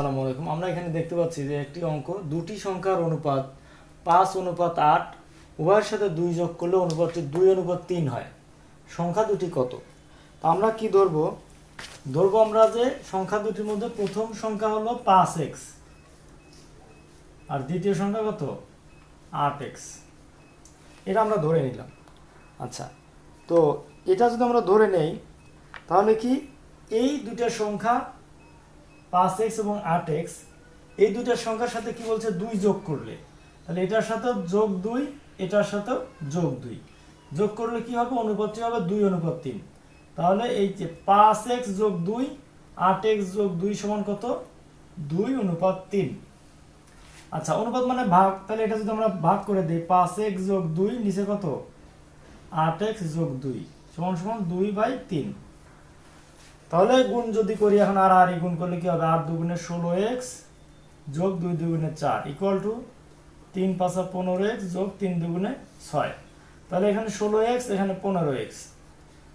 আসসালামু আলাইকুম। আমরা এখানে দেখতে পাচ্ছি যে একটি অঙ্ক, দুটি সংখ্যার অনুপাত পাঁচ অনুপাত আট, উভয়ের সাথে দুই যোগ করলে অনুপাতটি দুই অনুপাত তিন হয়। সংখ্যা দুটি কত? তো আমরা কি ধরবো? ধরবো আমরা যে সংখ্যা দুটির মধ্যে প্রথম সংখ্যা হলো পাঁচ এক্স, আর দ্বিতীয় সংখ্যা কত? আট এক্স। এটা আমরা ধরে নিলাম। আচ্ছা তো এটা যদি আমরা ধরে নেই, তাহলে কি এই দুইটা সংখ্যা পাঁচ এক্স এবং আট এক্স, এই দুইটার সংখ্যার সাথে কি বলছে? দুই যোগ করলে। তাহলে এটার সাথে যোগ দুই, এটার সাথে যোগ দুই। যোগ করলে কি হবে? অনুপাতটি হবে? দুই অনুপাত তিন। তাহলে এই যে পাঁচ এক্স যোগ দুই, আট এক্স যোগ দুই সমান কত? দুই অনুপাত তিন। আচ্ছা অনুপাত মানে ভাগ। তাহলে এটা যদি আমরা ভাগ করে দিই, পাঁচ এক্স যোগ দুই, নিচে কত? আট এক্স যোগ দুই, সমান সমান দুই বাই তিন। তাহলে গুণ যদি করি এখন আর আর গুণ করলে কি হবে? আট দুগুণে ষোলো এক্স যোগ দুই দুগুণে চার ইকুয়াল টু তিন পাঁচা পনেরো এক্স যোগ তিন দুগুণে ছয়। তাহলে এখানে ষোলো এক্স এখানে পনেরো এক্স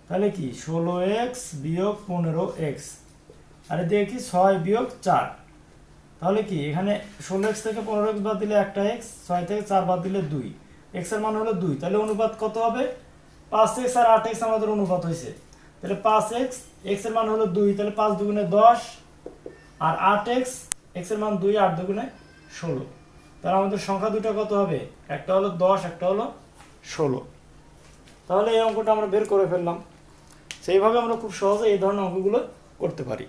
তাহলে কি? ষোলো এক্স বিয়োগ পনেরো এক্স আর কি? ছয় বিয়োগ চার। তাহলে কি? এখানে ষোলো এক্স থেকে পনেরো এক্স বাদ দিলে একটা এক্স ছয় থেকে চার বাদ দিলে দুই। এক্সের মান হলো দুই। তাহলে অনুপাত কত হবে? পাঁচ এক্স আর আট এক্স আমাদের অনুপাত হয়েছে। তাহলে পাঁচ এক্স এক্সের মান হলো দুই, তাহলে পাঁচ দুগুণে দশ, আর আট এক্স এক্সের মান দুই, আট দুগুণে ষোলো। তাহলে আমাদের সংখ্যা দুটা কত হবে? একটা হলো দশ, একটা হলো ষোলো। তাহলে এই অঙ্কটা আমরা বের করে ফেললাম। সেইভাবে আমরা খুব সহজে এই ধরনের অঙ্কগুলো করতে পারি।